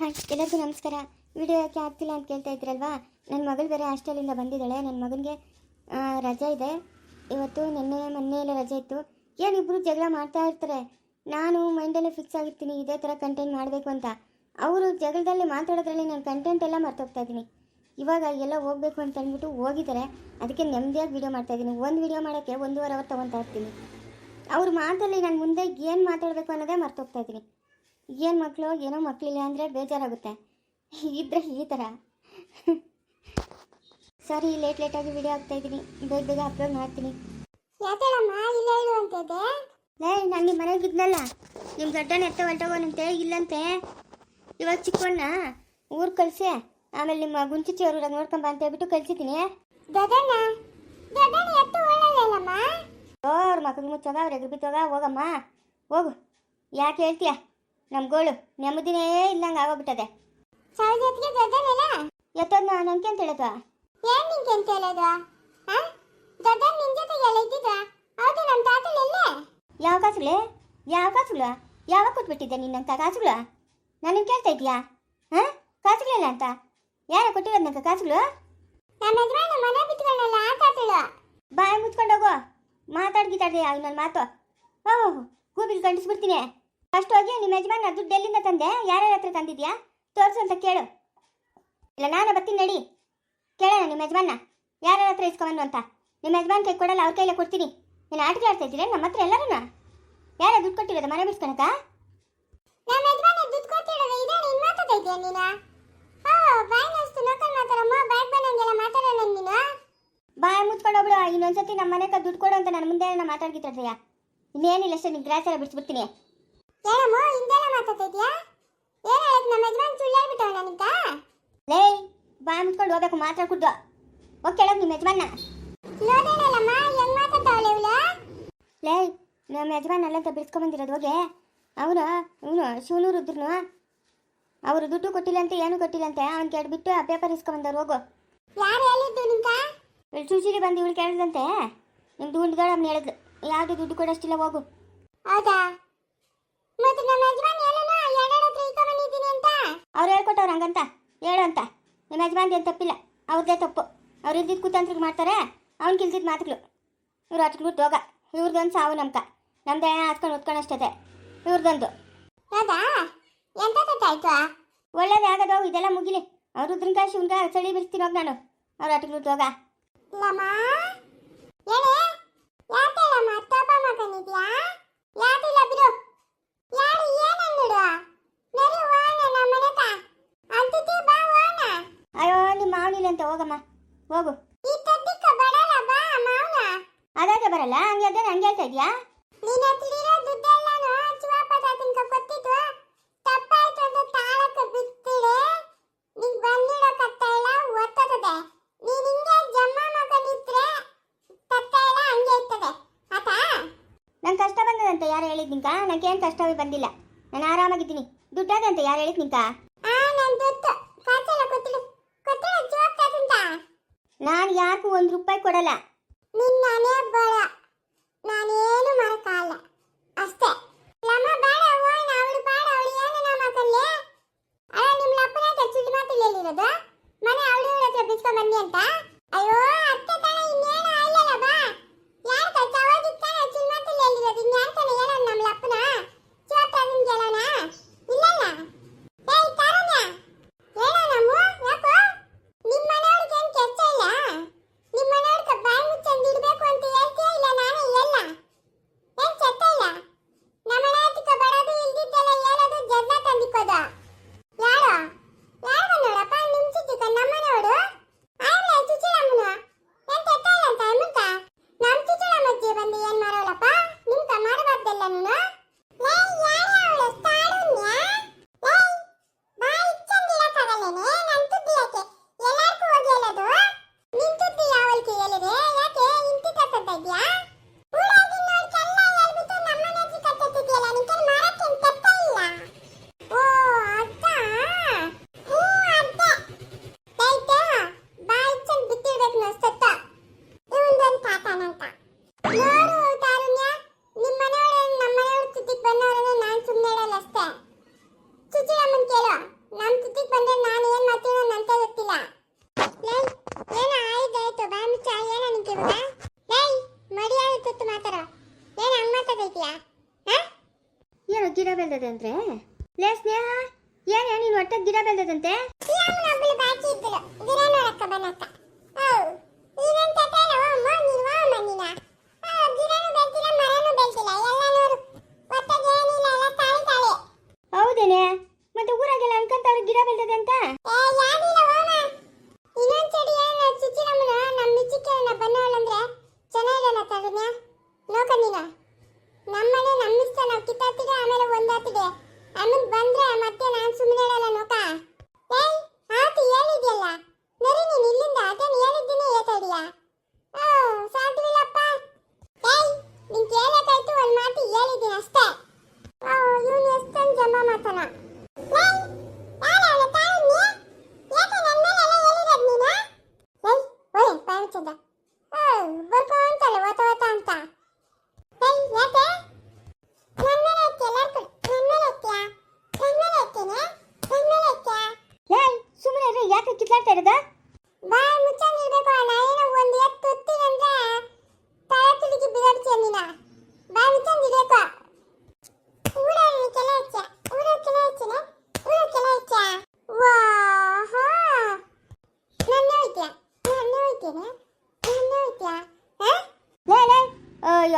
Hi ಎಲ್ಲರಿಗೂ ನಮಸ್ಕಾರ. Video ಯಾಕೆ ಆಗ್ತಿಲ್ಲ ಅಂತ ಕೇಳ್ತಾ ಇದ್ರಲ್ವಾ? ನನ್ನ ಮಗಳು ಬೇರೆ ಹಾಸ್ಟೆಲಿಂದ ಬಂದಿದ್ದಾಳೆ. ನನ್ನ ಮಗನಿಗೆ ರಜೆ ಇದೆ. ಇವತ್ತು ನಿನ್ನೆ ಮೊನ್ನೆ ಎಲ್ಲ ರಜೆ ಇತ್ತು. ಏನಿಬ್ಬರು ಜಗಳ ಮಾಡ್ತಾ ಇರ್ತಾರೆ? ನಾನು ಮೈಂಡಲ್ಲೇ ಫಿಕ್ಸ್ ಆಗಿರ್ತೀನಿ. ಇದೇ ಥರ ಕಂಟೆಂಟ್ ಮಾಡಬೇಕು ಅಂತ. ಅವರು ಜಗಳದಲ್ಲಿ ಮಾತಾಡೋದ್ರಲ್ಲಿ ನಾನು ಕಂಟೆಂಟ್ ಎಲ್ಲ ಮರ್ತೋಗ್ತಾ ಇದ್ದೀನಿ. ಇವಾಗ ಎಲ್ಲ ಹೋಗ್ಬೇಕು ಅಂತ ಅಂದ್ಬಿಟ್ಟು ಹೋಗಿದ್ದಾರೆ. ಅದಕ್ಕೆ ನೆಮ್ಮದಿಯಾಗಿ ವಿಡಿಯೋ ಮಾಡ್ತಾ ಇದ್ದೀನಿ. ಒಂದು ವಿಡಿಯೋ ಮಾಡೋಕ್ಕೆ ಒಂದೂವರೆ ಅವರ್ ತೊಗೊತಾ ಇರ್ತೀನಿ. ಅವ್ರ ಮಾತಲ್ಲಿ ನಾನು ಮುಂದೆ ಏನು ಮಾತಾಡಬೇಕು ಅನ್ನೋದೇ ಮರ್ತೋಗ್ತಾ ಇದ್ದೀನಿ. ಏನು ಮಕ್ಕಳು ಏನೋ ಮಕ್ಕಳಿಲ್ಲ ಅಂದರೆ ಬೇಜಾರಾಗುತ್ತೆ. ಇದ್ರೆ ಈ ಥರ ಸಾರಿ ಲೇಟ್ ಲೇಟಾಗಿ ವಿಡಿಯೋ ಆಗ್ತಾ ಇದ್ದೀನಿ. ಬೇಗ ಬೇಗ ಅಪ್ಲೋಡ್ ಮಾಡ್ತೀನಿ. ಲೇ ನಾನು ನಿಮ್ಮ ಮನೆಗೆ ಇದ್ನಲ್ಲ. ನಿಮ್ಮ ಗಡ್ಡನ ಎತ್ತ ಹೊರಟೋಗೋನಂತೆ ಇಲ್ಲಂತೆ. ಇವಾಗ ಚಿಕ್ಕವಣ್ಣ ಊರು ಕಳಿಸಿ ಆಮೇಲೆ ನಿಮ್ಮ ಗುಂಚಿಚಿ ಅವ್ರ ನೋಡ್ಕೊಂಬ ಅಂತ ಹೇಳ್ಬಿಟ್ಟು ಕಳ್ಸಿದ್ದೀನಿ. ಅವ್ರ ಮಕ್ಕಳಿಗೆ ಮುಚ್ಚೋಗ ಅವ್ರ ಎದುರು ಬಿತ್ತೋಗ ಹೋಗಮ್ಮ. ಹೋಗು. ಯಾಕೆ ಹೇಳ್ತೀಯ? ನಮ್ಮ ಗೋಳು ನೆಮ್ಮದಿನೇ ಇಲ್ಲಂಗೆ ಆಗೋಗ್ಬಿಟ್ಟದೆ ಎತ್ತೋದ್ನ ನನಗೆ ಅಂತ ಏನ್ ನಿಂಗೆ ಅಂತ ನಿನ್ ಜೊತೆಗೆ ಎಲ್ಲ ಇದ್ದಿದ್ದ ಹೌದು ನಮ್ಮ ತಾತಲೆಲ್ಲೇ ಯಾವ ಕಾಸುಗಳೇ ಯಾವ ಕಾಸುಗಳು ಯಾವಾಗ ಕೊಟ್ಬಿಟ್ಟಿದ್ದೆ ನಿನ್ನಂತ ಕಾಸುಗಳು ನನಗೆ ಕೇಳ್ತಾ ಇದೀಯಾ ಹಾಂ ಕಾಸುಗಳಿಲ್ಲ ಅಂತ ಯಾರು ಕೊಟ್ಟಿರೋದು ನಂಗೆ ಕಾಸುಗಳು ನಮ್ಮ ಯಜಮಾನ ಮನೆ ಆ ಬಾಯಿ ಮುಚ್ಕೊಂಡೋಗು ಮಾತಾಡ್ಗಿತಾಡ್ದೆ ಇನ್ನೊಂದು ಮಾತು ಓಹ್ ಗೂಬಿಲ್ ಕಂಡಿಸ್ಬಿಡ್ತೀನಿ ಫಸ್ಟ್ ಹೋಗಿ ನಿಮ್ಮ ಯಜಮಾನ ದುಡ್ಡು ಎಲ್ಲಿಂದ ತಂದೆ? ಯಾರ್ಯಾರ ಹತ್ರ ತಂದಿದ್ಯಾ? ತೋರಿಸು ಅಂತ ಕೇಳು. ಇಲ್ಲ ನಾನು ಬರ್ತೀನಿ ನಡಿ. ಕೇಳೋಣ ನಿಮ್ಮ ಯಜಮಾನ ಯಾರ್ಯಾರ ಹತ್ರ ಇಸ್ಕೊಂಬಂದು ಅಂತ. ನಿಮ್ಮ ಯಜಮಾನ್ ಕೈ ಕೊಡಲ್ಲ ಅವ್ರ ಕೈಲೇ ಕೊಡ್ತೀನಿ. ನೀನು ಆಟಕ್ಕೆ ಆಡ್ತಾ ಇದ್ದೀರಾ? ನಮ್ಮ ಹತ್ರ ಎಲ್ಲರೂ ಯಾರ ದುಡ್ಡು ಕೊಟ್ಟಿರೋದು? ಮನೆ ಬಿಡ್ಸ್ಕೊಳಕ ನಮ್ಮ ಯಜಮಾನ ದುಡ್ಡು ಕೊಟ್ಟಿರೋದು ಇದೆ. ನೀನ್ ಮಾತಾಡ್ತಾ ಇದೀಯ ನೀನು? ಓ ಬಾಯ್ ನಸ್ತು ನಕಲ್ ಮಾತಾಡಮ್ಮ. ಬಂದಂಗೆಲ್ಲ ಮಾತಾಡೋಣ ನೀನು. ಬಾಯಿ ಮುಚ್ಕೊಂಡೋಗ್ಬಿಡು ಇನ್ನೊಂದ್ಸತಿ ನಮ್ಮ ಮನೆಗೆ ದುಡ್ಡು ಕೊಡು ಅಂತ ನನ್ನ ಮುಂದೆ ನಾನು ಮಾತಾಡ್ಗಿತ್ತಡ್ರಿಯಾ ಇನ್ನೇನಿಲ್ಲ ಸರ್ ನಿನ್ ಗ್ರಾಚಾರ ಬಿಡಿಸ್ಬಿಡ್ತೀನಿ. ಏನಮ್ಮ ಹಿಂದೆಲ್ಲ ಮಾತಾಡ್ತಿದ್ಯಾ ಏನು ಹೇಳಕ್ ನಮ್ಮ ಯಜಮಾನ್ ಸುಳ್ಳು ಹೇಳ್ಬಿಟ್ಟವನ ನಿಂತ ಲೇ ಬಾಯ್ ಮುಚ್ಕೊಂಡು ಹೋಗ್ಬೇಕು ಮಾತಾಡ್ಕೊಡ್ದು ಹೋಗಿ ಕೇಳೋದು ನಿಮ್ಮ ಯಜಮಾನ. ನೋಡೋಣಲ್ಲಮ್ಮ ಹೆಂಗ್ ಮಾತಾಡ್ತಾವಳೆ ಇವಳು? ಲೇ ನಮ್ಮ ಯಜಮಾನ್ ಅಲ್ಲಂತ ಬಿಡಿಸ್ಕೊಂಬಂದಿರೋದು ಹೋಗಿ. ಅವನು ಇವನು ಶಿವನೂರು ಇದ್ರು ಅವರು ದುಡ್ಡು ಕೊಟ್ಟಿಲ್ಲ ಅಂತ ಏನು ಕೊಟ್ಟಿಲ್ಲ ಅಂತ ಅವ್ನು ಕೇಳ್ಬಿಟ್ಟು ಆ ಪೇಪರ್ ಇಸ್ಕೊಂಬಂದವ್ರು ಹೋಗು. ಯಾರು ಹೇಳಿದ್ದು ನಿಂತ ಇವಳು ಸುಶೀಲಿ ಬಂದು ಇವಳು ಕೇಳಿದಂತೆ. ನಿಮ್ಮ ಉಂಡ್ಗಳು ಅವ್ನು ಹೇಳಿದ್ಲು. ಯಾವುದು ದುಡ್ಡು ಕೊಡೋಷ್ಟಿಲ್ಲ ಹೋಗು. ಹೌದಾ? ಮತ್ತೆ ನಮ್ಮ ಯಜಮಾನ್ ಹೇಳೋಣ ಎರಡೆರಡು ಹತ್ರ ಇಟ್ಕೊಂಡ್ಬಂದಿದ್ದೀನಿ ಅಂತ. ಅವ್ರು ಹೇಳ್ಕೊಟ್ಟವ್ರು ಹಂಗಂತ. ಹೇಳು ಅಂತ. ನಿಮ್ಮ ಯಜಮಾನ್ದು ಏನು ತಪ್ಪಿಲ್ಲ. ಅವ್ರದ್ದೇ ತಪ್ಪು. ಅವ್ರು ಇಲ್ದಿದ್ದು ಕುತಂತ್ರಿಗೆ ಮಾಡ್ತಾರೆ. ಅವ್ನು ಕಿಲ್ದಿದ್ದು ಮಾತುಗಳು. ಇವ್ರು ಅಟ್ಕೊಂಡು ಹೋಗ. ಇವ್ರದ್ದೊಂದು ಸಾವು ನಮ್ಕ. ನಮ್ದೇ ಹೊತ್ಕೊಂಡು ಅಷ್ಟೇ ಇವ್ರದ್ದೊಂದು ಹೌದಾ ಎಂತ ಆಯ್ತು ಒಳ್ಳೇದೇ ಆಗದೋ ಇದೆಲ್ಲ ಮುಗಿಲಿ. ಅವ್ರು ರುದ್ರಂಕ ಶಿವಂಗ ಚಳಿ ಬಿಡಿಸ್ತೀನಿ ಹೋಗಿ ನಾನು. ಅವ್ರು ಅಟ್ಕೊಂಡು ಹೋಗ. ಲಮ್ಮ? ಏನೇ ಯಾಕೆಲ್ಲಮ್ಮ ತಪ್ಪ ಮಾಡ್ಕೊಂಡಿದ್ಯಾ ಯಾಕಿಲ್ಲ ಬಿಡು. ಅಯ್ಯೋ ನಿಮ್ಮ ಮಾವನಿಲ್ಲ ಅಂತ ಹೋಗಮ್ಮ. ಹೋಗು. ಅದಾಗೆ ಬರಲ್ಲ ಹಂಗೆ ಹಂಗೆ ಹೇಳ್ತಾ ಇದೆಯಾ ಬಂದದಂತ ಯಾರು ಹೇಳಿದ್ ನಿಂಕ? ನಂಗೇನು ಕಷ್ಟವೇ ಬಂದಿಲ್ಲ. ನಾನು ಆರಾಮಾಗಿದ್ದೀನಿ. ದುಡ್ಡಾದಂತ ಯಾರು ಹೇಳಿದ್ ನಿಂಕ? ಆ ನನ್ ಯಾರಿಗೂ ಒಂದು ರೂಪಾಯಿ ಕೊಡಲ್ಲ. ನಿನ್ನನೇ ಬಡ ನಾನೇನು ಮರಕಾಲ ಅಷ್ಟೇ. ಲಮ್ಮ ಬೇಡ ಹೋಯ್ನ ಅವಳು ಬೇಡ ಅವಳು ಏನು ನಮ್ಮ ಕಲ್ಲಿ ಅಲ್ಲ ನಿಮ್ಮ ಲಪ್ಪನ ಚುಡಿ ಮಾತಿಲ್ಲಿರೋದು ಮನೆ ಅವಳು ಇವಳ ಹತ್ರ ಬಿಸ್ಕೊಂಡ್ ಬನ್ನಿ ಅಂತ? ಅಯ್ಯೋ ಅತ್ತೆ ಹೇಳ್ತೀಯಾ ಏನೋ ಗಿಡ ಬೆಳೆದದೆ ಲೇ ಸ್ನೇಹ ಏನೇ ನೀನು ಒಟ್ಟ ಗಿಡ ಬೆಳೆದದಂತೆ? மாற்றலாம்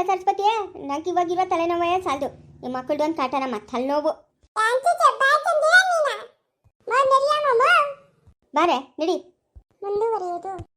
ಡಾಕ್ಟರ್ ಸರಸ್ವತಿ ನಂಗೆ ಇವಾಗಿರೋ ತಲೆನೋವೇ ಸಾಲದು. ನಿಮ್ಮ ಮಕ್ಕಳದು ಒಂದು ಕಾಟನ ಮತ್ತಲ್ಲಿ ನೋವು. ಬಾರೆ ನಡಿ. ಮುಂದುವರಿಯುವುದು.